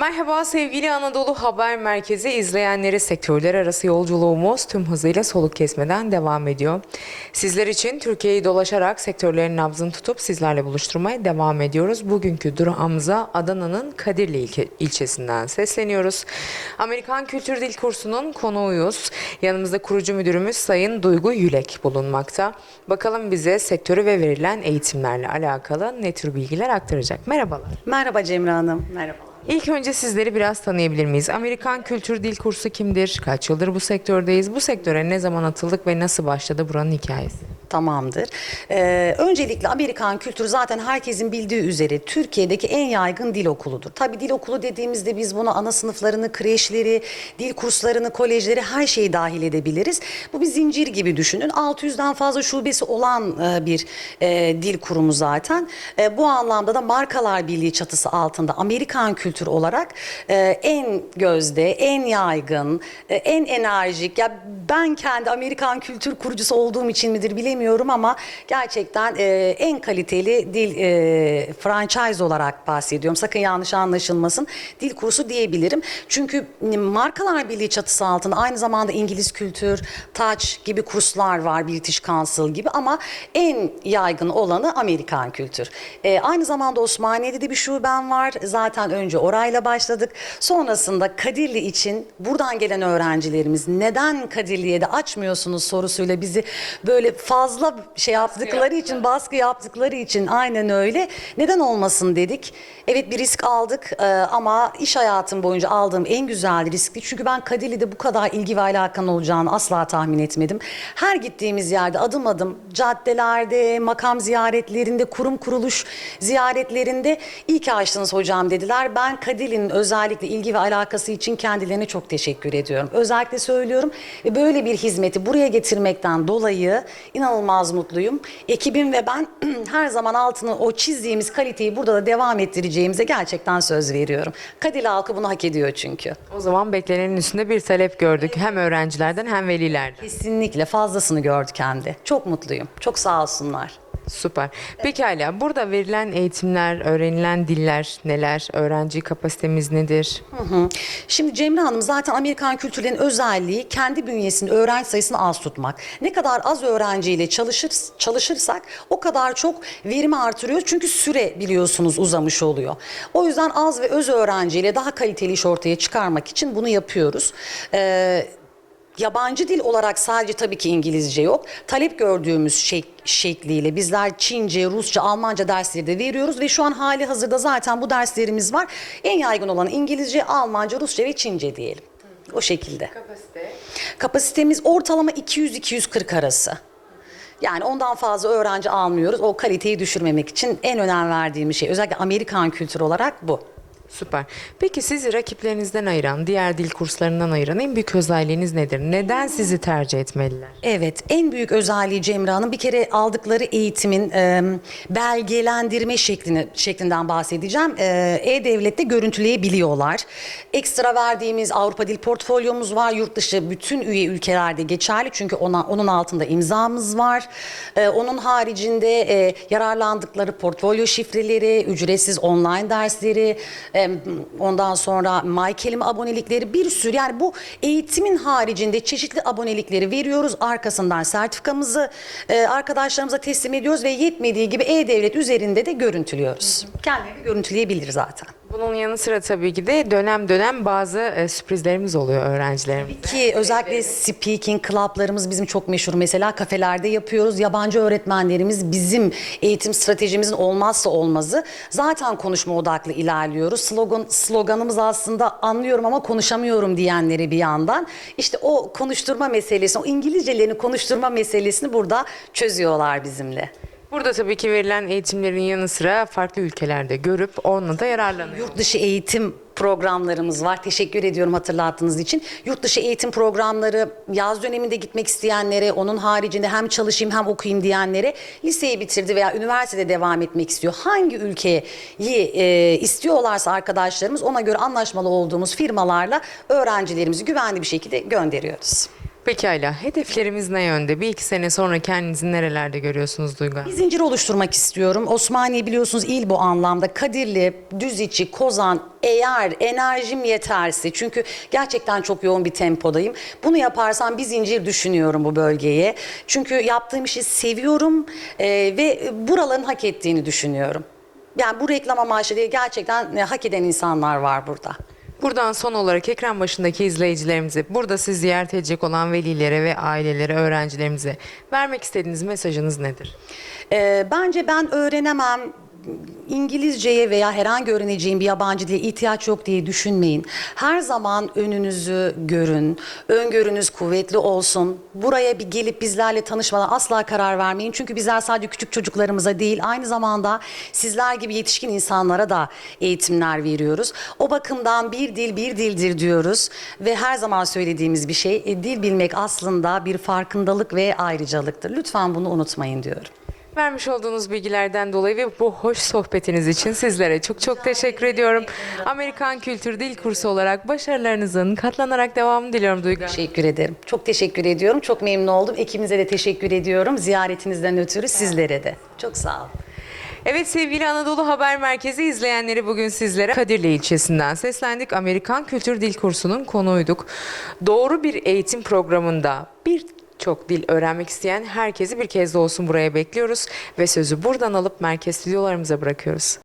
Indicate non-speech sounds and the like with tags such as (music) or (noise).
Merhaba sevgili Anadolu Haber Merkezi izleyenleri sektörler arası yolculuğumuz tüm hızıyla soluk kesmeden devam ediyor. Sizler için Türkiye'yi dolaşarak sektörlerin nabzını tutup sizlerle buluşturmaya devam ediyoruz. Bugünkü durağımıza Adana'nın Kadirli ilke- ilçesinden sesleniyoruz. Amerikan Kültür Dil Kursu'nun konuğuyuz. Yanımızda kurucu müdürümüz Sayın Duygu Yülek bulunmakta. Bakalım bize sektörü ve verilen eğitimlerle alakalı ne tür bilgiler aktaracak. Merhabalar. Merhaba Cemre Hanım. Merhaba. İlk önce sizleri biraz tanıyabilir miyiz? Amerikan Kültür Dil Kursu kimdir? Kaç yıldır bu sektördeyiz? Bu sektöre ne zaman atıldık ve nasıl başladı buranın hikayesi? Tamamdır. Ee, öncelikle Amerikan kültürü zaten herkesin bildiği üzere Türkiye'deki en yaygın dil okuludur. Tabii dil okulu dediğimizde biz bunu ana sınıflarını, kreşleri, dil kurslarını, kolejleri her şeyi dahil edebiliriz. Bu bir zincir gibi düşünün. 600'den fazla şubesi olan e, bir e, dil kurumu zaten. E, bu anlamda da Markalar Birliği çatısı altında Amerikan kültürü olarak e, en gözde, en yaygın, e, en enerjik. Ya ben kendi Amerikan kültür kurucusu olduğum için midir bilemiyorum ama gerçekten e, en kaliteli dil e, franchise olarak bahsediyorum. Sakın yanlış anlaşılmasın. Dil kursu diyebilirim. Çünkü Markalar Birliği çatısı altında aynı zamanda İngiliz kültür, Touch gibi kurslar var, British Council gibi ama en yaygın olanı Amerikan kültür. E, aynı zamanda Osmaniye'de de bir şubem var. Zaten önce orayla başladık. Sonrasında Kadirli için buradan gelen öğrencilerimiz neden Kadirli'ye de açmıyorsunuz sorusuyla bizi böyle fazla şey yaptıkları için, baskı yaptıkları için aynen öyle. Neden olmasın dedik. Evet bir risk aldık e, ama iş hayatım boyunca aldığım en güzel riskti. Çünkü ben Kadirli'de bu kadar ilgi ve alakan olacağını asla tahmin etmedim. Her gittiğimiz yerde adım adım caddelerde, makam ziyaretlerinde, kurum kuruluş ziyaretlerinde iyi ki açtınız hocam dediler. Ben Kadirli'nin özellikle ilgi ve alakası için kendilerine çok teşekkür ediyorum. Özellikle söylüyorum ve böyle bir hizmeti buraya getirmekten dolayı inanılmaz mutluyum. Ekibim ve ben (clears throat) her zaman altını o çizdiğimiz kaliteyi burada da devam ettireceğimize gerçekten söz veriyorum. Kadirli halkı bunu hak ediyor çünkü. O zaman beklenenin üstünde bir talep gördük. Hem öğrencilerden hem velilerden. Kesinlikle fazlasını gördük hem de. Çok mutluyum. Çok sağ olsunlar. Süper. Pekala burada verilen eğitimler, öğrenilen diller neler? Öğrenci kapasitemiz nedir? Hı hı. Şimdi Cemre Hanım zaten Amerikan kültürlerinin özelliği kendi bünyesinde öğrenci sayısını az tutmak. Ne kadar az öğrenciyle çalışır, çalışırsak o kadar çok verimi artırıyoruz. Çünkü süre biliyorsunuz uzamış oluyor. O yüzden az ve öz öğrenciyle daha kaliteli iş ortaya çıkarmak için bunu yapıyoruz. Ee, Yabancı dil olarak sadece tabii ki İngilizce yok. Talep gördüğümüz şek- şekliyle bizler Çince, Rusça, Almanca dersleri de veriyoruz ve şu an hali hazırda zaten bu derslerimiz var. En yaygın olan İngilizce, Almanca, Rusça ve Çince diyelim. O şekilde. Kapasite. Kapasitemiz ortalama 200-240 arası. Yani ondan fazla öğrenci almıyoruz. O kaliteyi düşürmemek için en önem verdiğimiz şey özellikle Amerikan kültürü olarak bu. Süper. Peki sizi rakiplerinizden ayıran, diğer dil kurslarından ayıran en büyük özelliğiniz nedir? Neden sizi tercih etmeliler? Evet, en büyük özelliği Cemre Hanım bir kere aldıkları eğitimin e, belgelendirme şeklini şeklinden bahsedeceğim. E-Devlet'te görüntüleyebiliyorlar. Ekstra verdiğimiz Avrupa Dil Portfolyomuz var. Yurt dışı bütün üye ülkelerde geçerli çünkü ona onun altında imzamız var. E, onun haricinde e, yararlandıkları portfolyo şifreleri, ücretsiz online dersleri, ondan sonra MyKelime abonelikleri bir sürü yani bu eğitimin haricinde çeşitli abonelikleri veriyoruz. Arkasından sertifikamızı e, arkadaşlarımıza teslim ediyoruz ve yetmediği gibi e-devlet üzerinde de görüntülüyoruz. Kendileri görüntüleyebilir zaten. Bunun yanı sıra tabii ki de dönem dönem bazı e, sürprizlerimiz oluyor öğrencilerimize. Ki özellikle speaking club'larımız bizim çok meşhur. Mesela kafelerde yapıyoruz. Yabancı öğretmenlerimiz bizim eğitim stratejimizin olmazsa olmazı. Zaten konuşma odaklı ilerliyoruz. Slogan sloganımız aslında anlıyorum ama konuşamıyorum diyenleri bir yandan. İşte o konuşturma meselesi, o İngilizcelerini konuşturma meselesini burada çözüyorlar bizimle. Burada tabii ki verilen eğitimlerin yanı sıra farklı ülkelerde görüp onunla da yararlanıyor. Yurt dışı eğitim programlarımız var. Teşekkür ediyorum hatırlattığınız için. Yurt dışı eğitim programları yaz döneminde gitmek isteyenlere, onun haricinde hem çalışayım hem okuyayım diyenlere liseyi bitirdi veya üniversitede devam etmek istiyor. Hangi ülkeyi e, istiyorlarsa arkadaşlarımız ona göre anlaşmalı olduğumuz firmalarla öğrencilerimizi güvenli bir şekilde gönderiyoruz. Pekala. Hedeflerimiz ne yönde? Bir iki sene sonra kendinizi nerelerde görüyorsunuz Duygu? Bir zincir oluşturmak istiyorum. Osmaniye biliyorsunuz il bu anlamda. Kadirli, Düziçi, Kozan eğer enerjim yeterse çünkü gerçekten çok yoğun bir tempodayım. Bunu yaparsam bir zincir düşünüyorum bu bölgeye. Çünkü yaptığım işi seviyorum e, ve buraların hak ettiğini düşünüyorum. Yani bu reklam amaçlı değil gerçekten e, hak eden insanlar var burada. Buradan son olarak ekran başındaki izleyicilerimize, burada siz ziyaret edecek olan velilere ve ailelere, öğrencilerimize vermek istediğiniz mesajınız nedir? Ee, bence ben öğrenemem İngilizceye veya herhangi öğreneceğim bir yabancı dile ihtiyaç yok diye düşünmeyin. Her zaman önünüzü görün, öngörünüz kuvvetli olsun. Buraya bir gelip bizlerle tanışmadan asla karar vermeyin. Çünkü bizler sadece küçük çocuklarımıza değil, aynı zamanda sizler gibi yetişkin insanlara da eğitimler veriyoruz. O bakımdan bir dil bir dildir diyoruz ve her zaman söylediğimiz bir şey, e, dil bilmek aslında bir farkındalık ve ayrıcalıktır. Lütfen bunu unutmayın diyorum. Vermiş olduğunuz bilgilerden dolayı ve bu hoş sohbetiniz için sizlere çok çok teşekkür ediyorum. Amerikan Kültür Dil Kursu olarak başarılarınızın katlanarak devamını diliyorum Duygu. Teşekkür ederim. Çok teşekkür ediyorum. Çok memnun oldum. Ekibinize de teşekkür ediyorum. Ziyaretinizden ötürü sizlere de. Çok sağ olun. Evet sevgili Anadolu Haber Merkezi izleyenleri bugün sizlere Kadirli ilçesinden seslendik. Amerikan Kültür Dil Kursu'nun konuyduk. Doğru bir eğitim programında bir çok dil öğrenmek isteyen herkesi bir kez de olsun buraya bekliyoruz ve sözü buradan alıp merkez stüdyolarımıza bırakıyoruz.